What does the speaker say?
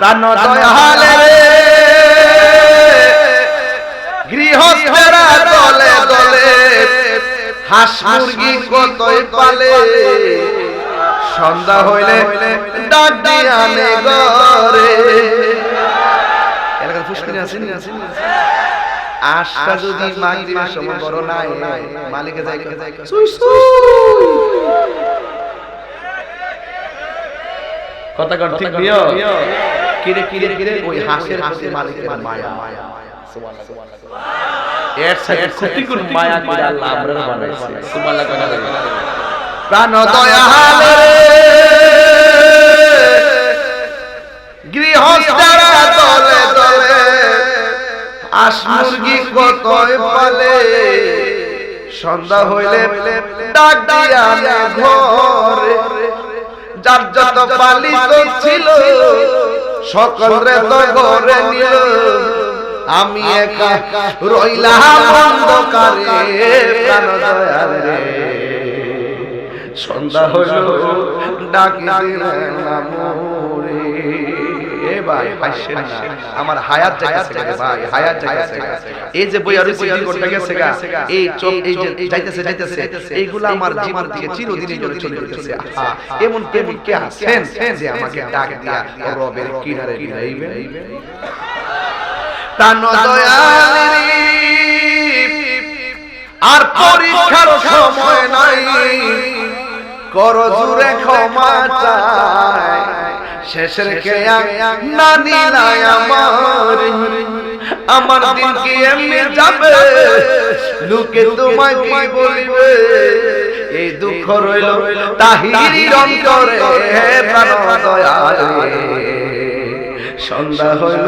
প্রাণ দয়ালে গৃহস্থেরা দলে দলে। হাঁস মুরগি কতই পালে। সন্ধ্যা হইলে ডাক দিয়ে আনে ঘরে। এলাকার ফুসকিনি আসেনি আসেনি আশা যদি মাগরিবের সময় বড় নাই মালিকে যাই যাই সুই কথা কর ঠিক কিরে কিরে কিরে ওই হাসির প্রতি মালিকের মায়া। এর সাথে মায়া করে আল্লাহ আমরা বানাইছে। সুবহানাল্লাহ প্রাণ দয়াল গৃহস্থরা দলে দলে আস মুরগি কতই পালে? সন্ধ্যা হইলে ডাক দিয়া আনে ঘরে। যার যত পালিত ছিল সকলে তো ঘরে নিল আমি একা রইলাম অন্ধকারে, প্রাণ দয়াল রে। সন্ধ্যা হলো, ডাকি দিলাম ভাই হাসছেন না। আমার হায়াত যাইতেছে গা ভাই হায়াত যাইতেছে এই যে বই আর দুই ঘণ্টা গেছে গা এই চোখ এই যে যাইতেছে যাইতেছে এইগুলা আমার জীবন থেকে চিরদিনের জন্য চলে যেতেছে এমন প্রেমিক কে আছেন যে আমাকে ডাক দিয়া রবের কিনারে বিলাইবে প্রাণ আর পরীক্ষার সময় নাই। কর জুড়ে ক্ষমা চাই। শেষের খেয়া না নাই আমার আমার দিন কি এমনি যাবে? লোকে তোমায় কি বলিবে? এই দুঃখ রইল তাহির অন্তরে। প্রাণ দয়ালে। সন্ধ্যা হইল।